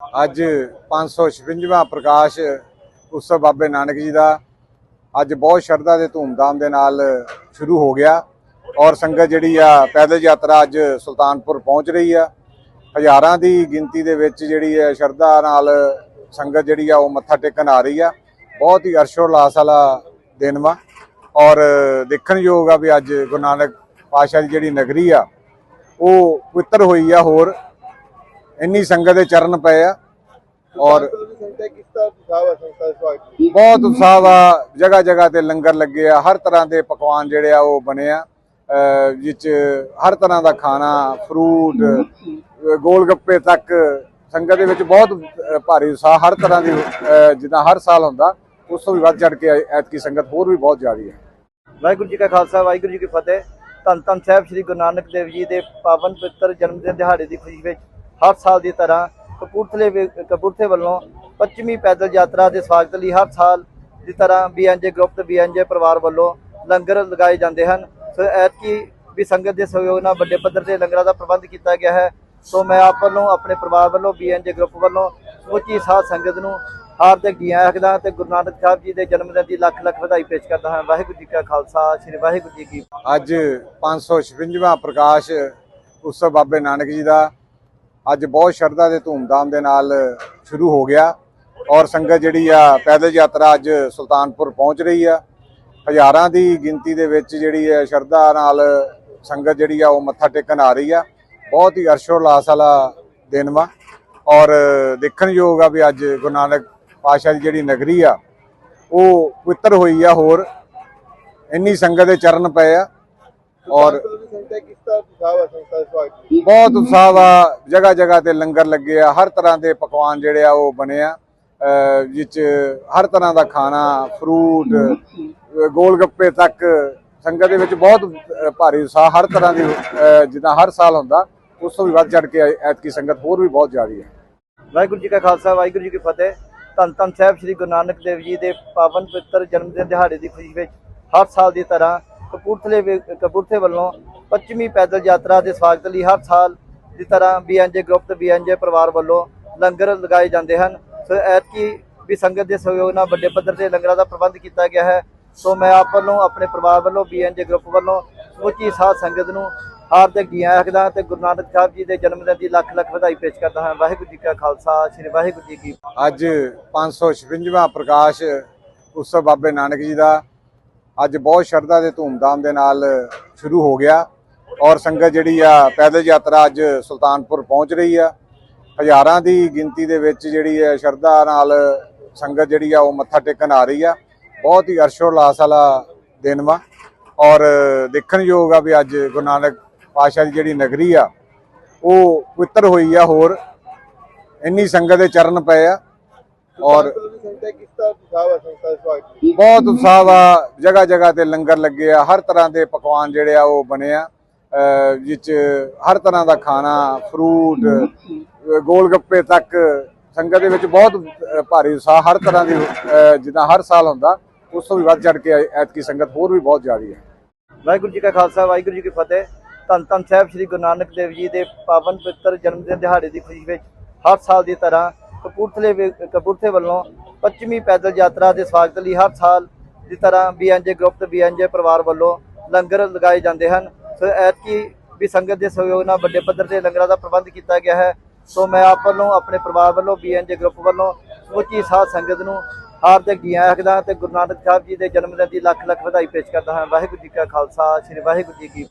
ਅੱਜ 556ਵਾਂ ਪ੍ਰਕਾਸ਼ ਉਤਸਵ ਬਾਬੇ ਨਾਨਕ ਜੀ ਦਾ ਅੱਜ ਬਹੁਤ ਸ਼ਰਧਾ ਦੇ ਧੂਮਧਾਮ ਦੇ ਨਾਲ ਸ਼ੁਰੂ ਹੋ ਗਿਆ ਔਰ ਸੰਗਤ ਜਿਹੜੀ ਆ ਪੈਦਲ ਯਾਤਰਾ ਅੱਜ ਸੁਲਤਾਨਪੁਰ ਪਹੁੰਚ ਰਹੀ ਆ। ਹਜ਼ਾਰਾਂ ਦੀ ਗਿਣਤੀ ਦੇ ਵਿੱਚ ਜਿਹੜੀ ਹੈ ਸ਼ਰਧਾ ਨਾਲ ਸੰਗਤ ਜਿਹੜੀ ਆ ਉਹ ਮੱਥਾ ਟੇਕਣ ਆ ਰਹੀ ਆ। ਬਹੁਤ ਹੀ ਅਰਸ਼ੋਲਾਸ ਵਾਲਾ ਦਿਨ ਵਾ ਔਰ ਦੇਖਣਯੋਗ ਆ ਵੀ ਅੱਜ ਗੁਰੂ ਨਾਨਕ ਪਾਸ਼ਾ ਦੀ ਜਿਹੜੀ ਨਗਰੀ ਆ, ਉਹ ਪਵਿੱਤਰ ਹੋਈ ਆ ਹੋਰ। ਇੰਨੀ ਸੰਗਤ ਦੇ ਚਰਨ ਪਏ ਆ ਔਰ ਬਹੁਤ ਉਤਸ਼ਾਹ ਵਾ ਜਗ੍ਹਾ ਜਗ੍ਹਾ ਤੇ ਲੰਗਰ ਲੱਗੇ ਆ। ਹਰ ਤਰ੍ਹਾਂ ਦੇ ਪਕਵਾਨ ਜਿਹੜੇ ਆ ਉਹ ਬਣੇ ਆ ਵਿੱਚ ਹਰ ਤਰ੍ਹਾਂ ਦਾ ਖਾਣਾ ਫਰੂਟ ਗੋਲ ਗੱਪੇ ਤੱਕ ਸੰਗਤ ਦੇ ਵਿੱਚ ਬਹੁਤ ਭਾਰੀ ਉਤਸ਼ਾਹ ਹਰ ਤਰ੍ਹਾਂ ਦੀ, ਅਹ, ਜਿੱਦਾਂ ਹਰ ਸਾਲ ਹੁੰਦਾ, ਉਸ ਤੋਂ ਵੀ ਵੱਧ ਚੜ ਕੇ ਐਤਕੀ ਸੰਗਤ ਹੋਰ ਵੀ ਬਹੁਤ ਜ਼ਿਆਦੀ ਹੈ ਵਾਹਿਗੁਰੂ ਜੀ ਕਾ ਖਾਲਸਾ, ਵਾਹਿਗੁਰੂ ਜੀ ਕੀ ਫਤਿਹ। ਧੰਨ ਧੰਨ ਸਾਹਿਬ ਸ੍ਰੀ ਗੁਰੂ ਨਾਨਕ ਦੇਵ ਜੀ ਦੇ ਪਾਵਨ ਪਵਿੱਤਰ ਜਨਮ ਦਿਨ ਦਿਹਾੜੇ ਦੀ ਖੁਸ਼ੀ ਵਿੱਚ ਹਰ ਸਾਲ ਦੀ ਤਰ੍ਹਾਂ ਕਪੂਰਥਲੇ ਵਿ- ਕਪੂਰਥਲੇ ਵੱਲੋਂ ਪੱਛਮੀ ਪੈਦਲ ਯਾਤਰਾ ਦੇ ਸਵਾਗਤ ਲਈ ਹਰ ਸਾਲ ਦੀ ਤਰ੍ਹਾਂ ਬੀਐਨਜੇ ਗਰੁੱਪ ਤੇ ਬੀਐਨਜੇ ਪਰਿਵਾਰ ਵੱਲੋਂ ਲੰਗਰ ਲਗਾਏ ਜਾਂਦੇ ਹਨ। ਸੋ ਐਤਕੀ ਵੀ ਸੰਗਤ ਦੇ ਸਹਿਯੋਗ ਨਾਲ ਵੱਡੇ ਪੱਧਰ ਤੇ ਲੰਗਰਾਂ ਦਾ ਪ੍ਰਬੰਧ ਕੀਤਾ ਗਿਆ ਹੈ। ਸੋ ਮੈਂ ਆਪ ਵੱਲੋਂ, ਆਪਣੇ ਪਰਿਵਾਰ ਵੱਲੋਂ ਬੀਐਨਜੇ ਗਰੁੱਪ ਵੱਲੋਂ ਸਮੁੱਚੀ ਸਾਧ ਸੰਗਤ ਨੂੰ ਹਾਰਦਿਕ ਜੀਆਂ ਆਖਦਾ ਤੇ ਗੁਰੂ ਨਾਨਕ ਸਾਹਿਬ ਜੀ ਦੇ ਜਨਮ ਦਿਨ ਦੀ ਲੱਖ ਲੱਖ ਵਧਾਈ ਪੇਸ਼ ਕਰਦਾ ਹਾਂ। ਵਾਹਿਗੁਰੂ ਜੀ ਕਾ ਖਾਲਸਾ, ਸ੍ਰੀ ਵਾਹਿਗੁਰੂ ਜੀ ਕੀ ਫਤਿਹ। ਅੱਜ 556ਵਾਂ ਪ੍ਰਕਾਸ਼ ਉਤਸਵ ਬਾਬੇ ਨਾਨਕ ਜੀ ਦਾ ਅੱਜ ਬਹੁਤ ਸ਼ਰਧਾ ਦੇ ਧੂਮਧਾਮ ਦੇ ਨਾਲ ਸ਼ੁਰੂ ਹੋ ਗਿਆ ਔਰ ਸੰਗਤ ਜਿਹੜੀ ਆ ਪੈਦਲ ਯਾਤਰਾ ਅੱਜ ਸੁਲਤਾਨਪੁਰ ਪਹੁੰਚ ਰਹੀ ਆ। ਹਜ਼ਾਰਾਂ ਦੀ ਗਿਣਤੀ ਦੇ ਵਿੱਚ ਜਿਹੜੀ ਹੈ ਸ਼ਰਧਾ ਨਾਲ ਸੰਗਤ ਜਿਹੜੀ ਆ ਉਹ ਮੱਥਾ ਟੇਕਣ ਆ ਰਹੀ ਆ। ਬਹੁਤ ਹੀ ਅਰਸ਼ੋਲਾਸ ਵਾਲਾ ਦਿਨ ਵਾ ਔਰ ਦੇਖਣਯੋਗ ਆ ਵੀ ਅੱਜ ਗੁਰੂ ਨਾਨਕ ਪਾਸ਼ਾ ਦੀ ਜਿਹੜੀ ਨਗਰੀ ਆ, ਉਹ ਪਵਿੱਤਰ ਹੋਈ ਆ ਹੋਰ। ਇੰਨੀ ਸੰਗਤ ਦੇ ਚਰਨ ਪਏ ਆ। ਔਰ ਬਹੁਤ ਉਤਸ਼ਾਹ ਆ ਜਗ੍ਹਾ ਜਗ੍ਹਾ ਤੇ ਲੰਗਰ ਲੱਗੇ ਆ। ਹਰ ਤਰ੍ਹਾਂ ਦੇ ਪਕਵਾਨ ਜਿਹੜੇ ਆ ਉਹ ਬਣੇ ਆ। ਅਹ ਵਿੱਚ ਹਰ ਤਰ੍ਹਾਂ ਦਾ ਖਾਣਾ ਫਰੂਟ ਗੋਲ ਗੱਪੇ ਤੱਕ ਸੰਗਤ ਦੇ ਵਿੱਚ ਬਹੁਤ ਭਾਰੀ ਉਤਸ਼ਾਹ ਹਰ ਤਰ੍ਹਾਂ ਦੀ ਜਿੱਦਾਂ ਹਰ ਸਾਲ ਹੁੰਦਾ, ਉਸ ਤੋਂ ਵੀ ਵੱਧ ਚੜ ਕੇ ਐਤਕੀ ਸੰਗਤ ਹੋਰ ਵੀ ਬਹੁਤ ਜ਼ਿਆਦੀ ਹੈ। ਵਾਹਿਗੁਰੂ ਜੀ ਕਾ ਖਾਲਸਾ, ਵਾਹਿਗੁਰੂ ਜੀ ਕੀ ਫਤਿਹ। ਧੰਨ ਧੰਨ ਸਾਹਿਬ ਸ੍ਰੀ ਗੁਰੂ ਨਾਨਕ ਦੇਵ ਜੀ ਦੇ ਪਾਵਨ ਪਵਿੱਤਰ ਜਨਮ ਦਿਨ ਦਿਹਾੜੇ ਦੀ ਖੁਸ਼ੀ ਵਿੱਚ ਹਰ ਸਾਲ ਦੀ ਤਰ੍ਹਾਂ ਕਪੂਰਥਲੇ ਵਿ- ਕਪੂਰਥਲੇ ਵੱਲੋਂ ਪੱਛਮੀ ਪੈਦਲ ਯਾਤਰਾ ਦੇ ਸਵਾਗਤ ਲਈ ਹਰ ਸਾਲ ਦੀ ਤਰ੍ਹਾਂ ਬੀਐਨਜੇ ਗਰੁੱਪ ਤੇ ਬੀਐਨਜੇ ਪਰਿਵਾਰ ਵੱਲੋਂ ਲੰਗਰ ਲਗਾਏ ਜਾਂਦੇ ਹਨ। ਸੋ ਐਤਕੀ ਵੀ ਸੰਗਤ ਦੇ ਸਹਿਯੋਗ ਨਾਲ ਵੱਡੇ ਪੱਧਰ ਤੇ ਲੰਗਰਾਂ ਦਾ ਪ੍ਰਬੰਧ ਕੀਤਾ ਗਿਆ ਹੈ। ਸੋ ਮੈਂ ਆਪ ਵੱਲੋਂ, ਆਪਣੇ ਪਰਿਵਾਰ ਵੱਲੋਂ ਬੀਐਨਜੇ ਗਰੁੱਪ ਵੱਲੋਂ ਸਮੁੱਚੀ ਸਾਧ ਸੰਗਤ ਨੂੰ ਹਾਰਦਿਕ ਜੀਆਂ ਆਖਦਾ ਤੇ ਗੁਰੂ ਨਾਨਕ ਸਾਹਿਬ ਜੀ ਦੇ ਜਨਮ ਦਿਨ ਦੀ ਲੱਖ ਲੱਖ ਵਧਾਈ ਪੇਸ਼ ਕਰਦਾ ਹਾਂ। ਵਾਹਿਗੁਰੂ ਜੀ ਕਾ ਖਾਲਸਾ, ਸ੍ਰੀ ਵਾਹਿਗੁਰੂ ਜੀ ਕੀ ਫਤਿਹ। ਅੱਜ 556ਵਾਂ ਪ੍ਰਕਾਸ਼ ਉਤਸਵ ਬਾਬੇ ਨਾਨਕ ਜੀ ਦਾ ਅੱਜ ਬਹੁਤ ਸ਼ਰਧਾ ਦੇ ਧੂਮਧਾਮ ਦੇ ਨਾਲ ਸ਼ੁਰੂ ਹੋ ਗਿਆ ਔਰ ਸੰਗਤ ਜਿਹੜੀ ਆ ਪੈਦਲ ਯਾਤਰਾ ਅੱਜ ਸੁਲਤਾਨਪੁਰ ਪਹੁੰਚ ਰਹੀ ਆ। ਹਜ਼ਾਰਾਂ ਦੀ ਗਿਣਤੀ ਦੇ ਵਿੱਚ ਜਿਹੜੀ ਹੈ ਸ਼ਰਧਾ ਨਾਲ ਸੰਗਤ ਜਿਹੜੀ ਆ ਉਹ ਮੱਥਾ ਟੇਕਣ ਆ ਰਹੀ ਆ। ਬਹੁਤ ਹੀ ਅਰਸ਼ੋਲਾਸ ਵਾਲਾ ਦਿਨ ਵਾ ਔਰ ਦੇਖਣਯੋਗ ਆ ਵੀ ਅੱਜ ਗੁਰੂ ਨਾਨਕ ਪਾਸ਼ਾ ਦੀ ਜਿਹੜੀ ਨਗਰੀ ਆ, ਉਹ ਪਵਿੱਤਰ ਹੋਈ ਆ ਹੋਰ। ਇੰਨੀ ਸੰਗਤ ਦੇ ਚਰਨ ਪਏ ਆ। ਔਰ ਬਹੁਤ ਉਤਸ਼ਾਹ ਵਾ ਜਗ੍ਹਾ ਜਗ੍ਹਾ ਤੇ ਲੰਗਰ ਲੱਗੇ ਆ। ਹਰ ਤਰ੍ਹਾਂ ਦੇ ਪਕਵਾਨ ਜਿਹੜੇ ਆ ਉਹ ਬਣੇ ਆ। ਵਿੱਚ ਹਰ ਤਰ੍ਹਾਂ ਦਾ ਖਾਣਾ ਫਰੂਟ ਗੋਲ ਗੱਪੇ ਤੱਕ ਸੰਗਤ ਦੇ ਵਿੱਚ ਬਹੁਤ ਭਾਰੀ ਉਤਸ਼ਾਹ ਹਰ ਤਰ੍ਹਾਂ ਦੀ, ਅਹ, ਜਿੱਦਾਂ ਹਰ ਸਾਲ ਹੁੰਦਾ, ਉਸ ਤੋਂ ਵੀ ਵੱਧ ਚੜ ਕੇ ਐਤਕੀ ਸੰਗਤ ਹੋਰ ਵੀ ਬਹੁਤ ਜ਼ਿਆਦੀ ਹੈ। ਵਾਹਿਗੁਰੂ ਜੀ ਕਾ ਖਾਲਸਾ, ਵਾਹਿਗੁਰੂ ਜੀ ਕੀ ਫਤਿਹ। ਧੰਨ ਧੰਨ ਸਾਹਿਬ ਸ੍ਰੀ ਗੁਰੂ ਨਾਨਕ ਦੇਵ ਜੀ ਦੇ ਪਾਵਨ ਪਵਿੱਤਰ ਜਨਮ ਦਿਨ ਦਿਹਾੜੇ ਦੀ ਖੁਸ਼ੀ ਵਿੱਚ ਹਰ ਸਾਲ ਦੀ ਤਰ੍ਹਾਂ ਕਪੂਰਥਲੇ ਵਿ- ਕਪੂਰਥਲੇ ਵੱਲੋਂ ਪੱਛਮੀ ਪੈਦਲ ਯਾਤਰਾ ਦੇ ਸਵਾਗਤ ਲਈ ਹਰ ਸਾਲ ਦੀ ਤਰ੍ਹਾਂ ਬੀਐਨਜੇ ਗਰੁੱਪ ਤੇ ਬੀਐਨਜੇ ਪਰਿਵਾਰ ਵੱਲੋਂ ਲੰਗਰ ਲਗਾਏ ਜਾਂਦੇ ਹਨ। ਸੋ ਐਤਕੀ ਵੀ ਸੰਗਤ ਦੇ ਸਹਿਯੋਗ ਨਾਲ ਵੱਡੇ ਪੱਧਰ ਤੇ ਲੰਗਰਾਂ ਦਾ ਪ੍ਰਬੰਧ ਕੀਤਾ ਗਿਆ ਹੈ। ਸੋ ਮੈਂ ਆਪ ਵੱਲੋਂ, ਆਪਣੇ ਪਰਿਵਾਰ ਵੱਲੋਂ ਬੀਐਨਜੇ ਗਰੁੱਪ ਵੱਲੋਂ ਸਮੁੱਚੀ ਸਾਧ ਸੰਗਤ ਨੂੰ ਹਾਰਦਿਕ ਜੀਆਂ ਆਖਦਾ ਤੇ ਗੁਰੂ ਨਾਨਕ ਸਾਹਿਬ ਜੀ ਦੇ ਜਨਮ ਦਿਨ ਦੀ ਲੱਖ ਲੱਖ ਵਧਾਈ ਪੇਸ਼ ਕਰਦਾ ਹਾਂ। ਵਾਹਿਗੁਰੂ ਜੀ ਕਾ ਖਾਲਸਾ, ਸ੍ਰੀ ਵਾਹਿਗੁਰੂ ਜੀ ਕੀ